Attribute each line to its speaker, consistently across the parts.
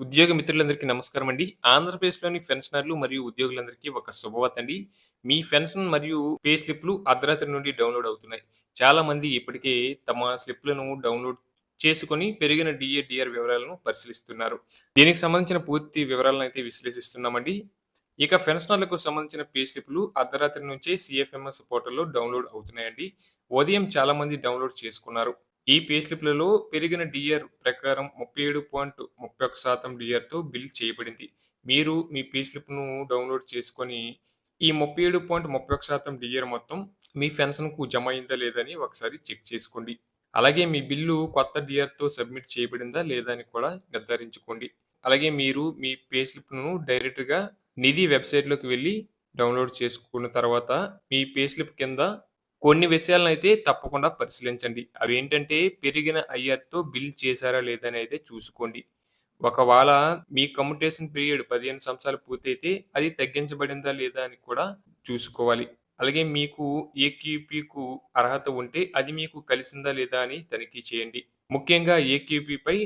Speaker 1: ఉద్యోగ మిత్రులందరికీ నమస్కారం అండి. ఆంధ్రప్రదేశ్‌లోని పెన్షనర్లు మరియు ఉద్యోగులందరికీ ఒక శుభవార్త అండి. మీ పెన్షన్ మరియు పే స్లిప్‌లు అర్ధరాత్రి నుండి డౌన్‌లోడ్ అవుతున్నాయి. చాలా మంది ఇప్పటికే తమ స్లిప్‌లను డౌన్‌లోడ్ చేసుకొని పెరిగిన డిఏ డిఆర్ వివరాలను పరిశీలిస్తున్నారు. దీనికి సంబంధించిన పూర్తి వివరాలను అయితే విశ్లేషిస్తున్నామండి. ఇక పెన్షనర్లకు సంబంధించిన పే స్లిప్‌లు అర్ధరాత్రి నుంచే సిఎఫ్ఎంఎస్ పోర్టల్‌లో డౌన్‌లోడ్ అవుతున్నాయండి. ఉదయం చాలా మంది డౌన్‌లోడ్ చేసుకున్నారు. ఈ పే స్లిప్‌లలో పెరిగిన డిఆర్ ప్రకారం ముప్పై ఏడు పాయింట్ ముప్పై ఒక్క శాతం డిఆర్తో బిల్ చేయబడింది. మీరు మీ పే స్లిప్‌ను డౌన్‌లోడ్ చేసుకొని ఈ ముప్పై ఏడు పాయింట్ ముప్పై ఒక్క శాతం డిఆర్ మొత్తం మీ పెన్షన్‌కు జమ అయిందా లేదా అని ఒకసారి చెక్ చేసుకోండి. అలాగే మీ బిల్లు కొత్త డిఆర్తో సబ్మిట్ చేయబడిందా లేదా అని కూడా నిర్ధారించుకోండి. అలాగే మీరు మీ పే స్లిప్‌ను డైరెక్ట్‌గా నిధి వెబ్‌సైట్‌లోకి వెళ్ళి డౌన్‌లోడ్ చేసుకున్న తర్వాత మీ పే స్లిప్ కింద కొన్ని విషయాలను అయితే తప్పకుండా పరిశీలించండి. అవి ఏంటంటే పెరిగిన ఐఆర్‌తో బిల్ చేశారా లేదా అని అయితే చూసుకోండి. ఒకవేళ మీ కమ్యూటేషన్ పీరియడ్ 15 సంవత్సరాలు పూర్తయితే అది తగ్గించబడిందా లేదా అని కూడా చూసుకోవాలి. అలాగే మీకు ఏక్యూపీకు అర్హత ఉంటే అది మీకు కలిసిందా లేదా అని తనిఖీ చేయండి. ముఖ్యంగా ఏక్యూపీపై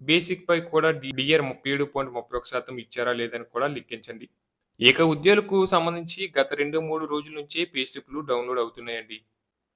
Speaker 1: బేసిక్‌పై కూడా డిఆర్ ముప్పై ఏడు పాయింట్ ముప్పై ఒక శాతం ఇచ్చారా లేదా అని కూడా లెక్కించండి. ఇక ఉద్యోగులకు సంబంధించి గత 2, 3 రోజుల నుంచే పే స్లిప్‌లు డౌన్‌లోడ్ అవుతున్నాయండి.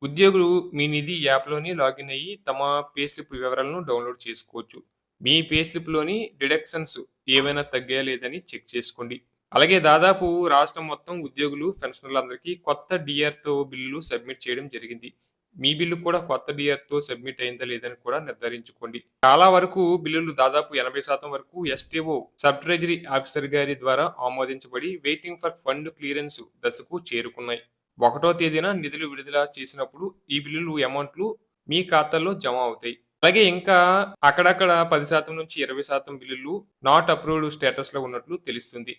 Speaker 1: ఉద్యోగులు మీ నిధి యాప్‌లోని లాగిన్ అయ్యి తమ పే స్లిప్ వివరాలను డౌన్‌లోడ్ చేసుకోవచ్చు. మీ పే స్లిప్‌లోని డిడక్షన్స్ ఏమైనా తగ్గాయా లేదని చెక్ చేసుకోండి. అలాగే దాదాపు రాష్ట్రం మొత్తం ఉద్యోగులు, పెన్షనర్లందరికీ కొత్త డిఆర్తో బిల్లులు సబ్మిట్ చేయడం జరిగింది. మీ బిల్లు కూడా కొత్త డిఆర్తో సబ్మిట్ అయిందా లేదని కూడా నిర్ధారించుకోండి. చాలా వరకు బిల్లులు దాదాపు 80% వరకు ఎస్టీఓ సబ్ ట్రెజరీ ఆఫీసర్ గారి ద్వారా ఆమోదించబడి వెయిటింగ్ ఫర్ ఫండ్ క్లియరెన్స్ దశకు చేరుకున్నాయి. ఒకటో తేదీన నిధులు విడుదల చేసినప్పుడు ఈ బిల్లులు అమౌంట్లు మీ ఖాతాల్లో జమ అవుతాయి. అలాగే ఇంకా అక్కడక్కడ 10% నుంచి 20% బిల్లులు నాట్ అప్రూవ్డ్ స్టేటస్‌లో ఉన్నట్లు తెలుస్తుంది.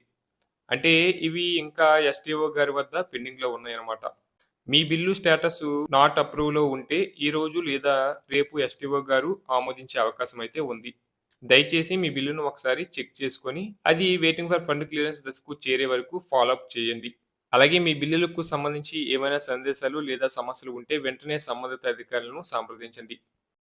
Speaker 1: అంటే ఇవి ఇంకా ఎస్టీఓ గారి వద్ద పెండింగ్‌లో ఉన్నాయన్నమాట. మీ బిల్లు స్టేటస్ నాట్ అప్రూవ్‌లో ఉంటే ఈ రోజు లేదా రేపు ఎస్టీఓ గారు ఆమోదించే అవకాశం అయితే ఉంది. దయచేసి మీ బిల్లును ఒకసారి చెక్ చేసుకొని అది వెయిటింగ్ ఫర్ ఫండ్ క్లియరెన్స్ దశకు చేరే వరకు ఫాలో అప్ చేయండి. అలాగే మీ బిల్లులకు సంబంధించి ఏమైనా సందేశాలు లేదా సమస్యలు ఉంటే వెంటనే సంబంధిత అధికారులను సంప్రదించండి.